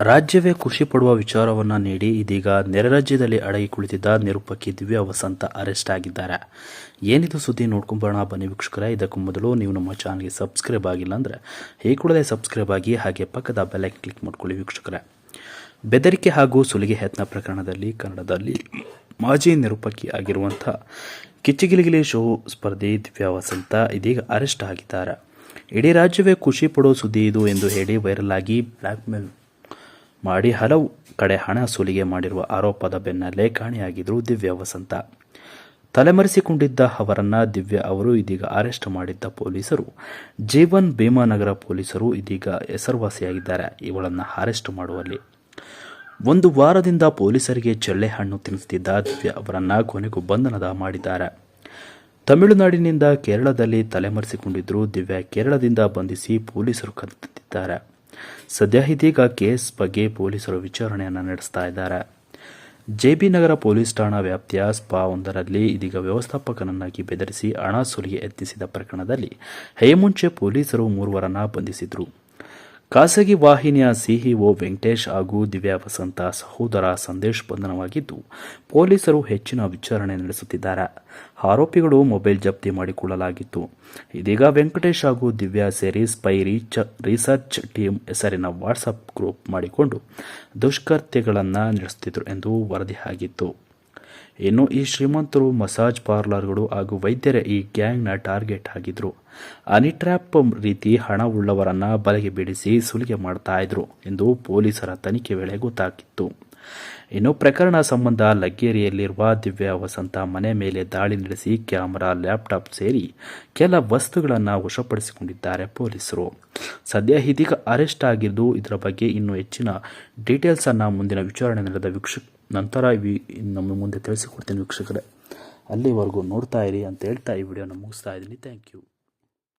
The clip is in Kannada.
ರಾಜ್ಯವೇ ಖುಷಿ ಪಡುವ ವಿಚಾರವನ್ನ ನೀಡಿ ಇದೀಗ ನೆರೆ ರಾಜ್ಯದಲ್ಲಿ ಅಡಗಿ ಕುಳಿತಿದ್ದ ನಿರೂಪಕಿ ದಿವ್ಯಾ ವಸಂತ ಅರೆಸ್ಟ್ ಆಗಿದ್ದಾರೆ. ಏನಿದು ಸುದ್ದಿ ನೋಡ್ಕೊಂಬೋಣ ಬನ್ನಿ ವೀಕ್ಷಕರೇ. ಇದಕ್ಕೂ ಮೊದಲು ನೀವು ನಮ್ಮ ಚಾನಲ್ಗೆ ಸಬ್ಸ್ಕ್ರೈಬ್ ಆಗಿಲ್ಲ ಅಂದರೆ ಈ ಸಬ್ಸ್ಕ್ರೈಬ್ ಆಗಿ ಹಾಗೆ ಪಕ್ಕದ ಬೆಲೈಕ್ ಕ್ಲಿಕ್ ಮಾಡ್ಕೊಳ್ಳಿ ವೀಕ್ಷಕರೇ. ಬೆದರಿಕೆ ಹಾಗೂ ಸುಲಿಗೆ ಯತ್ನ ಪ್ರಕರಣದಲ್ಲಿ ಕನ್ನಡದಲ್ಲಿ ಮಾಜಿ ನಿರೂಪಕಿ ಆಗಿರುವಂಥ ಕಿಚ್ಚಿಗಿಲಿಗಿಲಿ ಶೋ ಸ್ಪರ್ಧಿ ದಿವ್ಯಾ ವಸಂತ ಇದೀಗ ಅರೆಸ್ಟ್ ಆಗಿದ್ದಾರೆ. ಇಡೀ ರಾಜ್ಯವೇ ಖುಷಿ ಪಡೋ ಸುದ್ದಿ ಇದು ಎಂದು ಹೇಳಿ ವೈರಲ್ ಆಗಿ ಬ್ಲ್ಯಾಕ್ ಮೇಲ್ ಮಾಡಿ ಹಲವು ಕಡೆ ಹಣ ಸುಲಿಗೆ ಮಾಡಿರುವ ಆರೋಪದ ಬೆನ್ನಲ್ಲೇ ಕಾಣೆಯಾಗಿದ್ದರು ದಿವ್ಯ ವಸಂತ. ತಲೆಮರೆಸಿಕೊಂಡಿದ್ದ ಅವರನ್ನ ದಿವ್ಯ ಅವರು ಇದೀಗ ಅರೆಸ್ಟ್ ಮಾಡಿದ್ದ ಪೊಲೀಸರು. ಜೀವನ್ ಭೀಮಾನಗರ ಪೊಲೀಸರು ಇದೀಗ ಹೆಸರುವಾಸಿಯಾಗಿದ್ದಾರೆ. ಇವಳನ್ನು ಅರೆಸ್ಟ್ ಮಾಡುವಲ್ಲಿ. ಒಂದು ವಾರದಿಂದ ಪೊಲೀಸರಿಗೆ ಚೆಳ್ಳೆ ಹಣ್ಣು ತಿನ್ನಿಸುತ್ತಿದ್ದ ದಿವ್ಯ ಅವರನ್ನ ಕೊನೆಗೂ ಬಂಧನದ ಮಾಡಿದ್ದಾರೆ. ತಮಿಳುನಾಡಿನಿಂದ ಕೇರಳದಲ್ಲಿ ತಲೆಮರೆಸಿಕೊಂಡಿದ್ದರು ದಿವ್ಯ ಕೇರಳದಿಂದ ಬಂಧಿಸಿ ಪೊಲೀಸರು ಕರೆದಿದ್ದಾರೆ ಸದ್ಯ ಇದೀಗ ಕೇಸ್ ಬಗ್ಗೆ ಪೊಲೀಸರು ವಿಚಾರಣೆಯನ್ನು ನಡೆಸ್ತಾ ಇದ್ದಾರೆ. ಜೆಬಿ ನಗರ ಪೊಲೀಸ್ ಠಾಣಾ ವ್ಯಾಪ್ತಿಯ ಸ್ಪಾ ಒಂದರಲ್ಲಿ ಇದೀಗ ವ್ಯವಸ್ಥಾಪಕನನ್ನಾಗಿ ಬೆದರಿಸಿ ಹಣ ಸುಲಿಗೆ ಯತ್ನಿಸಿದ ಪ್ರಕರಣದಲ್ಲಿ ಹೇಮುಂಚೆ ಪೊಲೀಸರು ಮೂರುವರನ್ನ ಬಂಧಿಸಿದ್ರು. ಖಾಸಗಿ ವಾಹಿನಿಯ ಸಿಇಒ ವೆಂಕಟೇಶ್ ಹಾಗೂ ದಿವ್ಯಾ ವಸಂತ ಸಹೋದರ ಸಂದೇಶ್ ಬಂಧನವಾಗಿದ್ದು, ಪೊಲೀಸರು ಹೆಚ್ಚಿನ ವಿಚಾರಣೆ ನಡೆಸುತ್ತಿದ್ದಾರೆ. ಆರೋಪಿಗಳು ಮೊಬೈಲ್ ಜಪ್ತಿ ಮಾಡಿಕೊಳ್ಳಲಾಗಿತ್ತು. ಇದೀಗ ವೆಂಕಟೇಶ್ ಹಾಗೂ ದಿವ್ಯಾ ಸೇರಿ ಸ್ಪೈ ರೀಚ್, ರಿಸರ್ಚ್ ಟೀಮ್ ಹೆಸರಿನ ವಾಟ್ಸಪ್ ಗ್ರೂಪ್ ಮಾಡಿಕೊಂಡು ದುಷ್ಕೃತ್ಯಗಳನ್ನು ನಡೆಸುತ್ತಿದ್ದರು ಎಂದು ವರದಿಯಾಗಿತ್ತು. ಇನ್ನು ಈ ಶ್ರೀಮಂತರು ಮಸಾಜ್ ಪಾರ್ಲರ್ಗಳು ಹಾಗೂ ವೈದ್ಯರ ಈ ಗ್ಯಾಂಗ್ನ ಟಾರ್ಗೆಟ್ ಆಗಿದ್ರು. ಅನಿಟ್ರ್ಯಾಪ್ ರೀತಿ ಹಣ ಉಳ್ಳವರನ್ನ ಬಲೆಗೆ ಬಿಡಿಸಿ ಸುಲಿಗೆ ಮಾಡ್ತಾ ಇದ್ರು ಎಂದು ಪೊಲೀಸರ ತನಿಖೆ ವೇಳೆ ಗೊತ್ತಾಗಿತ್ತು. ಇನ್ನು ಪ್ರಕರಣ ಸಂಬಂಧ ಲಗ್ಗೇರಿಯಲ್ಲಿರುವ ದಿವ್ಯಾ ವಸಂತ ಮನೆ ಮೇಲೆ ದಾಳಿ ನಡೆಸಿ ಕ್ಯಾಮರಾ, ಲ್ಯಾಪ್ಟಾಪ್ ಸೇರಿ ಕೆಲ ವಸ್ತುಗಳನ್ನು ವಶಪಡಿಸಿಕೊಂಡಿದ್ದಾರೆ ಪೊಲೀಸರು. ಸದ್ಯ ಇದೀಗ ಅರೆಸ್ಟ್ ಆಗಿದ್ದು, ಇದರ ಬಗ್ಗೆ ಇನ್ನೂ ಹೆಚ್ಚಿನ ಡೀಟೇಲ್ಸನ್ನು ಮುಂದಿನ ವಿಚಾರಣೆ ನಡೆದ ವೀಕ್ಷಕ, ನಂತರ ನಮ್ಮ ಮುಂದೆ ತಿಳಿಸಿಕೊಡ್ತೀನಿ ವೀಕ್ಷಕರೇ. ಅಲ್ಲಿವರೆಗೂ ನೋಡ್ತಾ ಇರಿ ಅಂತ ಹೇಳ್ತಾ ಈ ವಿಡಿಯೋನ ಮುಗಿಸ್ತಾ ಇದ್ದೀನಿ. Thank you